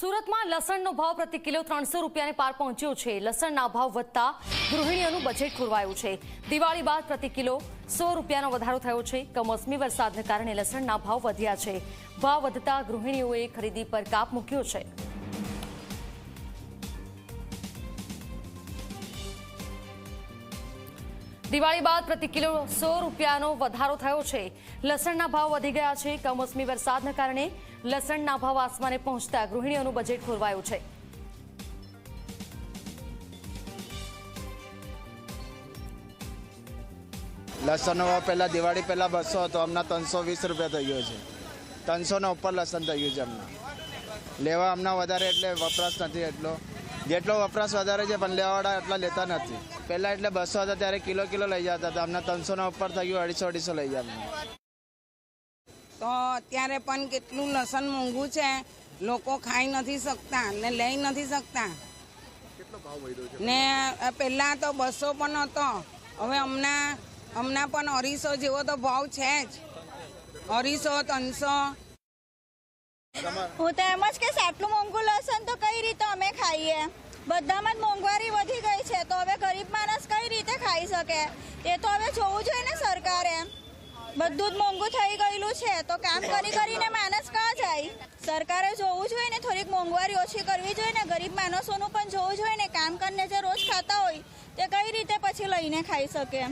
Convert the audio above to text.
સુરતમાં લસણનો ભાવ પ્રતિ કિલો ત્રણસો રૂપિયાને પાર પહોંચ્યો છે. લસણના ભાવ વધતા ગૃહિણીઓનું બજેટ ખોરવાયું છે. દિવાળી બાદ પ્રતિ કિલો સો રૂપિયાનો વધારો થયો છે. કમોસમી વરસાદને કારણે લસણના ભાવ વધ્યા છે. ભાવ વધતા ગૃહિણીઓએ ખરીદી પર કાપ મૂક્યો છે. દિવાળી બાદ પ્રતિ કિલો સો રૂપિયાનો વધારો થયો છે. લસણના ભાવ વધી ગયા છે. કમોસમી વરસાદના કારણે લસણના ભાવ આસમાને પહોંચતા ગૃહિણીઓનું બજેટ ખોરવાયું છે. લસણનો ભાવ પહેલાં દિવાળી પહેલાં બસો હતો. હમણાં ત્રણસો વીસ રૂપિયા થઈ ગયો છે. ત્રણસોના ઉપર લસણ થઈ ગયું છે હમણાં. લેવા હમણાં વધારે એટલે વપરાશ નથી એટલો. જેટલો વપરાશ વધારે છે પણ લેવાવાળા એટલા લેતા નથી. પહેલાં એટલે બસો હતા, ત્યારે કિલો કિલો લઈ જતા હતા. હમણાં ત્રણસોના ઉપર થઈ ગયું અઢીસો અઢીસો લઈ જાય તો અત્યારે પણ કેટલું લસણ મોંઘું છે. લોકો ખાઈ નથી શકતા ને લઈ નથી શકતા. ને પહેલાં તો બસો પણ હતો. હવે હમણાં હમણાં પણ અઢીસો જેવો તો ભાવ છે જ. અઢીસો, ત્રણસો હું તો એમ જ કે આટલું મોંઘું લસણ તો કઈ રીતે અમે ખાઈએ? બધામાં જ મોંઘવારી વધી ગઈ છે, તો હવે ગરીબ માણસ કઈ રીતે ખાઈ શકે? એ તો હવે જોવું જોઈએ ને સરકારે. બધું જ મોંઘું થઈ ગયેલું છે, તો કામ કરી કરીને માણસ કાં જાય? સરકારે જોવું જોઈએ ને, થોડીક મોંઘવારી ઓછી કરવી જોઈએ ને, ગરીબ માણસોનું પણ જોવું જોઈએ ને, કામ કરીને જે રોજ ખાતા હોય, તે કઈ રીતે પછી લઈને ખાઈ શકે?